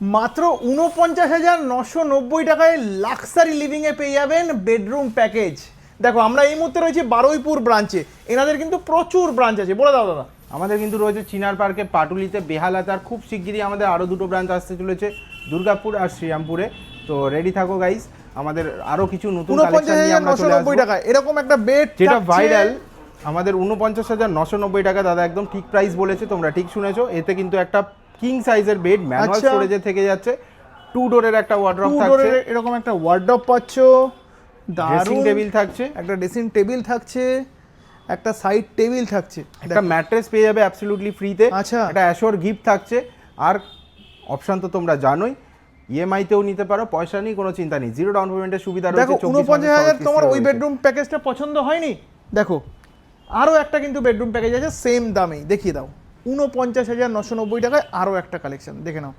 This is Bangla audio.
মাত্র উনপঞ্চাশ হাজার নশো নব্বই টাকায় লাক্সারি লিভিংয়ে পেয়ে যাবেন বেডরুম প্যাকেজ দেখো আমরা এই মুহূর্তে রয়েছি বারুইপুর ব্রাঞ্চে এনাদের কিন্তু প্রচুর ব্রাঞ্চ আছে। বলে দাও দাদা। আমাদের কিন্তু রয়েছে চিনার পার্কে পাটুলিতে বেহালাতে আর খুব শিগগিরই আমাদের আরও দুটো ব্রাঞ্চ আসতে চলেছে দুর্গাপুর আর শ্রীরামপুরে। তো রেডি থাকো গাইস আমাদের আরও কিছু নতুন টাকায় এরকম একটা বেড যেটা ভাইরাল আমাদের উনপঞ্চাশ হাজার নশো নব্বই টাকা দাদা একদম ঠিক প্রাইস বলেছে তোমরা ঠিক শুনেছো। এতে কিন্তু একটা কিং সাইজের বেড ম্যানুয়াল। স্টোরেজে থেকে যাচ্ছে। টু ডোরের একটা ওয়ার্ড্রপ টু থাকছে। এরকম একটা ওয়ার্ডরোব পাচ্ছ। ড্রেসিং টেবিল থাকছে। একটা ড্রেসিং টেবিল থাকছে। একটা সাইড টেবিল থাকছে। একটা ম্যাট্রেস পেয়ে যাবে অ্যাবসলিউটলি ফ্রিতে আচ্ছা। একটা অ্যাশোর গিফট থাকছে। আর অপশন তো তোমরা জানোই। ইএমআই তেও নিতে পারো পয়সা নেই কোনো চিন্তা নেই। জিরো ডাউন পেমেন্টের সুবিধা রয়েছে দেখো 24 উনপঞ্চাশ হাজার তোমার ওই বেডরুম প্যাকেজটা পছন্দ হয়নি? দেখো আরও একটা কিন্তু বেডরুম প্যাকেজ আছে সেম দামেই। দেখিয়ে দাও। উনপঞ্চাশ হাজার নশো নব্বই টাকায় আরও একটা কালেকশন দেখে নাও।